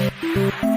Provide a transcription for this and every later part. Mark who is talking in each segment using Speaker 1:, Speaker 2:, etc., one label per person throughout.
Speaker 1: Thank you.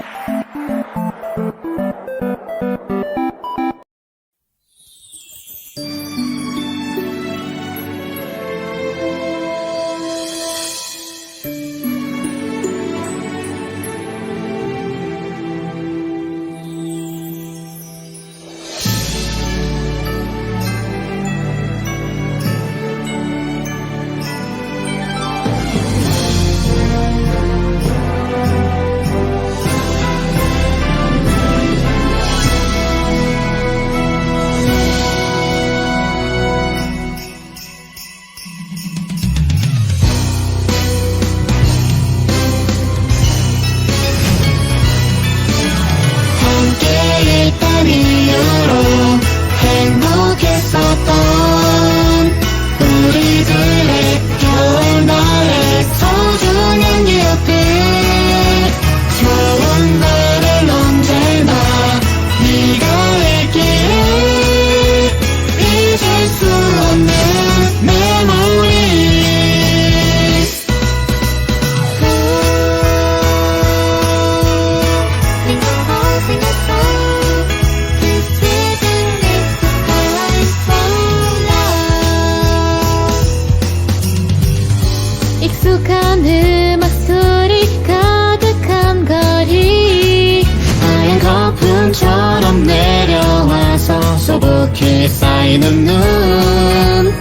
Speaker 1: 쌓이는 눈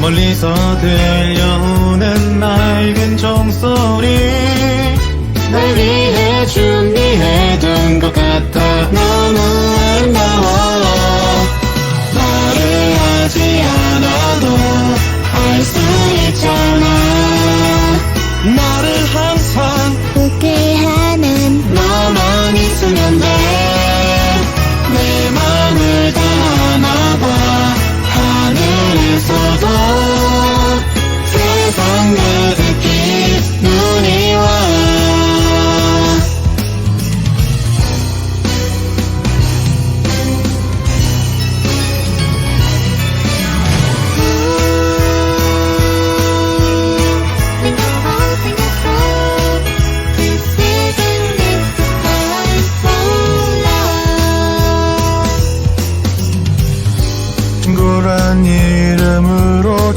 Speaker 2: 멀리서 들려오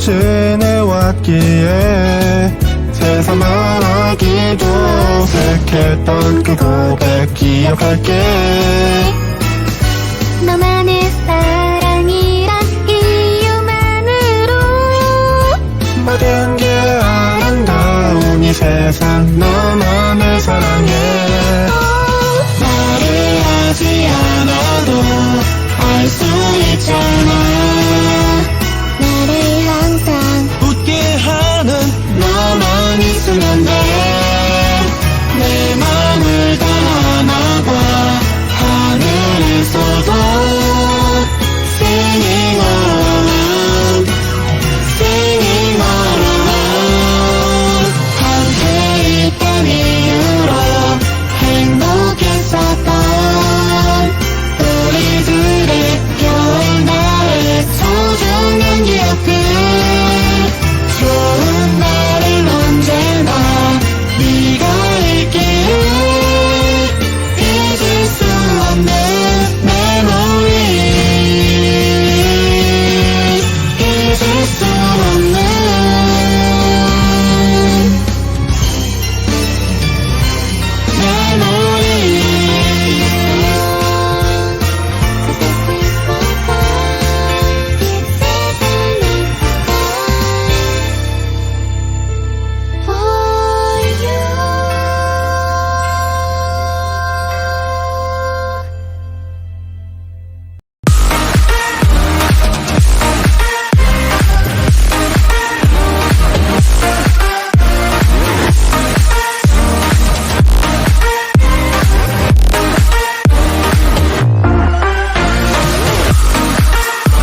Speaker 2: 지내왔기에 세상 말하기도 어색했던 그 고백 기억할게.
Speaker 3: 너만의 사랑
Speaker 1: Sumanda